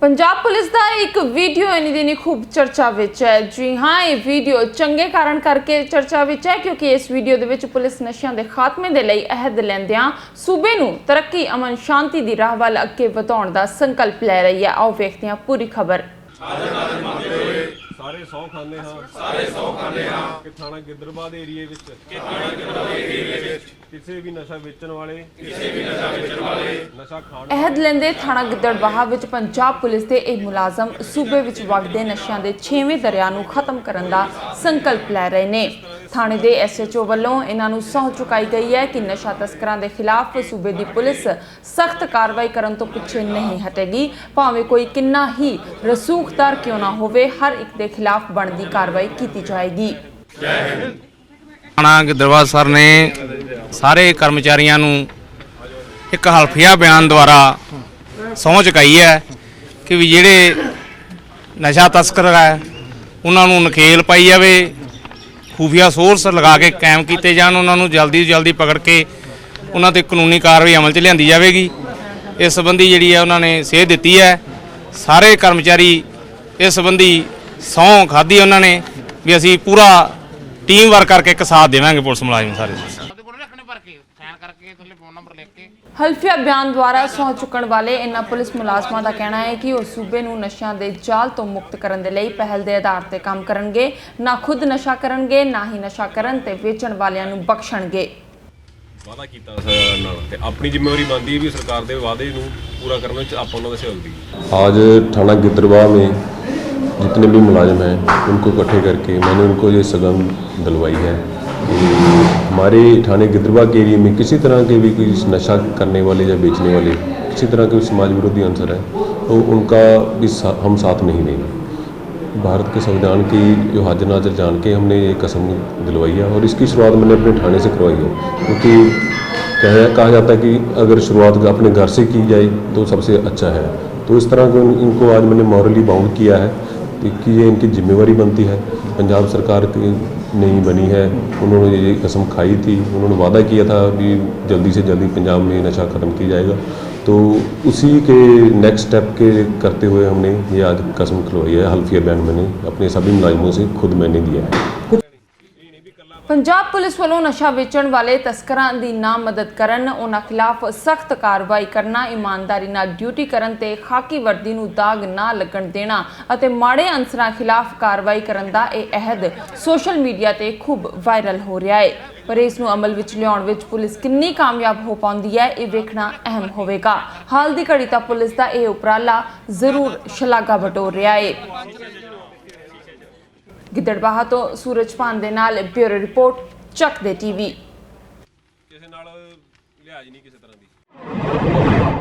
Punjab police ਦਾ ਇੱਕ video ਇਨੀ ਦਿਨੀ ਖੂਬ ਚਰਚਾ ਵਿੱਚ ਹੈ। ਜੀ ਹਾਂ, ਇਹ ਵੀਡੀਓ ਚੰਗੇ ਕਾਰਨ ਕਰਕੇ ਚਰਚਾ ਵਿੱਚ ਹੈ ਕਿਉਂਕਿ ਇਸ ਵੀਡੀਓ ਦੇ ਵਿੱਚ ਪੁਲਿਸ ਨਸ਼ਿਆਂ ਦੇ ਖਾਤਮੇ ਦੇ ਲਈ ਅਹਿਦ ਲੈਂਦਿਆਂ ਸੂਬੇ ਨੂੰ ਤਰੱਕੀ, ਅਮਨ, ਸ਼ਾਂਤੀ ਦੀ ਰਾਹ ਵੱਲ ਅੱਗੇ ਵਧਾਉਣ ਦਾ ਸੰਕਲਪ ਲੈ ਰਹੀ ਹੈ। ਆਓ ਵੇਖਦੇ ਹਾਂ ਪੂਰੀ ਖਬਰ। ਸਾਰੇ ਸੌ ਖਾਂਦੇ ਹਾਂ। ਸਾਰੇ ਸੌ ਖਾਂਦੇ ਹਾਂ। ਕਿ ਥਾਣਾ ਗਿੱਦੜਬਾਦ ਏਰੀਏ ਵਿੱਚ। ਕਿ ਥਾਣਾ ਗਿੱਦੜਬਾਦ ਏਰੀਏ ਵਿੱਚ। ਕਿਸੇ ਵੀ ਨਸ਼ਾ ਵੇਚਣ ਵਾਲੇ। ਕਿਸੇ ਵੀ ਨਸ਼ਾ ਵੇਚਣ ਵਾਲੇ। ਨਸ਼ਾ ਖਾਣ ਅਹਿਦ ਲੈਂਦੇ ਥਾਣਾ ਗਿੱਦੜਬਾਹਾ ਵਿੱਚ ਪੰਜਾਬ ਪੁਲਿਸ ਦੇ ਇਹ ਮੁਲਾਜ਼ਮ ਸੂਬੇ ਵਿੱਚ ਵਗਦੇ ਨਸ਼ਿਆਂ ਦੇ 6ਵੇਂ ਦਰਿਆ ਨੂੰ ਖਤਮ ਕਰਨ ਦਾ ਸੰਕਲਪ ਲੈ ਰਹੇ ਨੇ। ਥਾਣੇ ਦੇ ਐਸਐਚਓ ਵੱਲੋਂ ਇਹਨਾਂ ਨੂੰ ਸਹੁੰ ਚੁਕਾਈ ਗਈ ਹੈ ਕਿ ਨਸ਼ਾ ਤਸਕਰਾਂ ਦੇ ਖਿਲਾਫ ਸੂਬੇ ਦੀ ਪੁਲਿਸ ਸਖਤ ਕਾਰਵਾਈ ਕਰਨ ਤੋਂ ਪਿੱਛੇ ਨਹੀਂ ਹਟੇਗੀ। ਭਾਵੇਂ ਕੋਈ ਕਿੰਨਾ ਹੀ ਰਸੂਖਦਾਰ ਕਿਉਂ ਨਾ ਹੋਵੇ, ਹਰ ਇੱਕ ਦੇ ਖਿਲਾਫ ਬਣਦੀ ਕਾਰਵਾਈ ਕੀਤੀ ਜਾਏਗੀ। ਥਾਣਾ ਗਿੱਦੜਬਾਹਾ ਸਰ ਨੇ ਸਾਰੇ ਕਰਮਚਾਰੀਆਂ ਨੂੰ ਇੱਕ ਹਲਫੀਆ ਬਿਆਨ ਦੁਆਰਾ ਸਹੁੰ ਚੁਕਾਈ ਹੈ ਕਿ ਵੀ ਜਿਹੜੇ ਨਸ਼ਾ ਤਸਕਰ ਹੈ, ਉਹਨਾਂ ਨੂੰ ਨਕੇਲ ਪਾਈ ਜਾਵੇ। ਖੂਫੀਆ ਸੋਰਸ ਲਗਾ ਕੇ ਕਾਇਮ ਕੀਤੇ ਜਾਣ, ਉਹਨਾਂ ਨੂੰ ਜਲਦੀ ਤੋਂ ਜਲਦੀ ਪਕੜ ਕੇ ਉਹਨਾਂ ਤੇ ਕਾਨੂੰਨੀ ਕਾਰਵਾਈ ਅਮਲ 'ਚ ਲਿਆਂਦੀ ਜਾਵੇਗੀ। ਇਸ ਸੰਬੰਧੀ ਜਿਹੜੀ ਹੈ ਉਹਨਾਂ ਨੇ ਸੇਧ ਦਿੱਤੀ ਹੈ। ਸਾਰੇ ਕਰਮਚਾਰੀ ਇਸ ਸੰਬੰਧੀ ਸਹੁੰ ਖਾਧੀ ਉਹਨਾਂ ਨੇ ਵੀ ਅਸੀਂ ਪੂਰਾ ਟੀਮ ਵਰਕ ਕਰਕੇ ਇੱਕ ਸਾਥ ਦੇਵਾਂਗੇ ਪੁਲਿਸ ਮੁਲਾਜ਼ਮ ਸਾਰੇ। ਸਾਈਨ ਕਰਕੇ ਥੱਲੇ ਫੋਨ ਨੰਬਰ ਲਿਖ ਕੇ ਹਲਫੀਆ ਬਿਆਨ ਦੁਆਰਾ ਸਹੁੰ ਚੁੱਕਣ ਵਾਲੇ ਇਨ੍ਹਾਂ ਪੁਲਿਸ ਮੁਲਾਜ਼ਮਾਂ ਦਾ ਕਹਿਣਾ ਹੈ ਕਿ ਉਹ ਸੂਬੇ ਨੂੰ ਨਸ਼ਿਆਂ ਦੇ ਜਾਲ ਤੋਂ ਮੁਕਤ ਕਰਨ ਦੇ ਲਈ ਪਹਿਲ ਦੇ ਆਧਾਰ ਤੇ ਕੰਮ ਕਰਨਗੇ ਨਾ ਖੁਦ ਨਸ਼ਾ ਕਰਨਗੇ ਨਾ ਹੀ ਨਸ਼ਾ ਕਰਨ ਤੇ ਵੇਚਣ ਵਾਲਿਆਂ ਨੂੰ ਬਖਸ਼ਣਗੇ ਵਾਅਦਾ ਕੀਤਾ ਸਰਕਾਰ ਨਾਲ ਤੇ ਆਪਣੀ ਜ਼ਿੰਮੇਵਾਰੀ ਬਣਦੀ ਹੈ ਵੀ ਸਰਕਾਰ ਦੇ ਵਾਅਦੇ ਨੂੰ ਪੂਰਾ ਕਰਨ ਵਿੱਚ ਆਪਾਂ ਉਹਨਾਂ ਦਾ ਸਹਿਯੋਗ ਦਈਏ आज थाना गिद्रवा में जितने भी मुलाजिम हैं उनको इकट्ठे करके मैंने उनको ये सगन दिलवाई है कि हमारे थाने गिद्रवा के एरिए में किसी तरह के भी कोई नशा करने वाले या बेचने वाले किसी तरह के समाज विरोधी अंसर है तो उनका भी सा, हम साथ नहीं देंगे। भारत के संविधान की जो हाजिर नाजर जान के हमने ये कसम दिलवाई है और इसकी शुरुआत मैंने अपने थाने से करवाई है क्योंकि कह कहा जाता है कि अगर शुरुआत अपने घर से की जाए तो सबसे अच्छा है। तो इस तरह को इन- इनको आज मैंने मॉरली बाउंड किया है कि कि ये इनकी जिम्मेवारी बनती है। पंजाब सरकार की नहीं बनी है उन्होंने ये कसम खाई थी उन्होंने वादा किया था कि जल्दी से जल्दी पंजाब में नशा ख़त्म किया जाएगा तो उसी के नेक्स्ट स्टेप के करते हुए हमने ये आज कसम खिलवाई है हल्फिया बयान मैंने अपने सभी मुलाजिमों से खुद मैंने दिया है ਪੰਜਾਬ ਪੁਲਿਸ ਵੱਲੋਂ ਨਸ਼ਾ ਵੇਚਣ ਵਾਲੇ ਤਸਕਰਾਂ ਦੀ ਨਾ ਮਦਦ ਕਰਨ, ਉਹਨਾਂ ਖਿਲਾਫ ਸਖਤ ਕਾਰਵਾਈ ਕਰਨਾ, ਇਮਾਨਦਾਰੀ ਨਾਲ ਡਿਊਟੀ ਕਰਨ ਤੇ ਖਾਕੀ ਵਰਦੀ ਨੂੰ ਦਾਗ ਨਾ ਲੱਗਣ ਦੇਣਾ ਅਤੇ ਮਾੜੇ ਅਨਸਰਾਂ ਖਿਲਾਫ ਕਾਰਵਾਈ ਕਰਨ ਦਾ ਇਹ ਅਹਿਦ ਸੋਸ਼ਲ ਮੀਡੀਆ ਤੇ ਖੂਬ ਵਾਇਰਲ ਹੋ ਰਿਹਾ ਹੈ। ਪਰ ਇਸ ਨੂੰ ਅਮਲ ਵਿੱਚ ਲਿਆਉਣ ਵਿੱਚ ਪੁਲਿਸ ਕਿੰਨੀ ਕਾਮਯਾਬ ਹੋ ਪਾਉਂਦੀ ਹੈ, ਇਹ ਵੇਖਣਾ ਅਹਿਮ ਹੋਵੇਗਾ। ਹਾਲ ਦੀ ਘੜੀ ਤਾਂ ਪੁਲਿਸ ਦਾ ਇਹ ਉਪਰਾਲਾ ਜ਼ਰੂਰ ਸ਼ਲਾਘਾ ਬਟੋਰ ਰਿਹਾ ਹੈ। ਗਿੱਦੜਬਾਹਾ ਤੋਂ ਸੂਰਜ ਪਾਨ ਦੇ ਨਾਲ ਬਿਊਰੋ ਰਿਪੋਰਟ ਚੱਕ ਦੇ ਟੀਵੀ। ਕਿਸੇ ਨਾਲ ਲਿਹਾਜ਼ ਨਹੀਂ ਕਿਸੇ ਤਰ੍ਹਾਂ ਦੀ।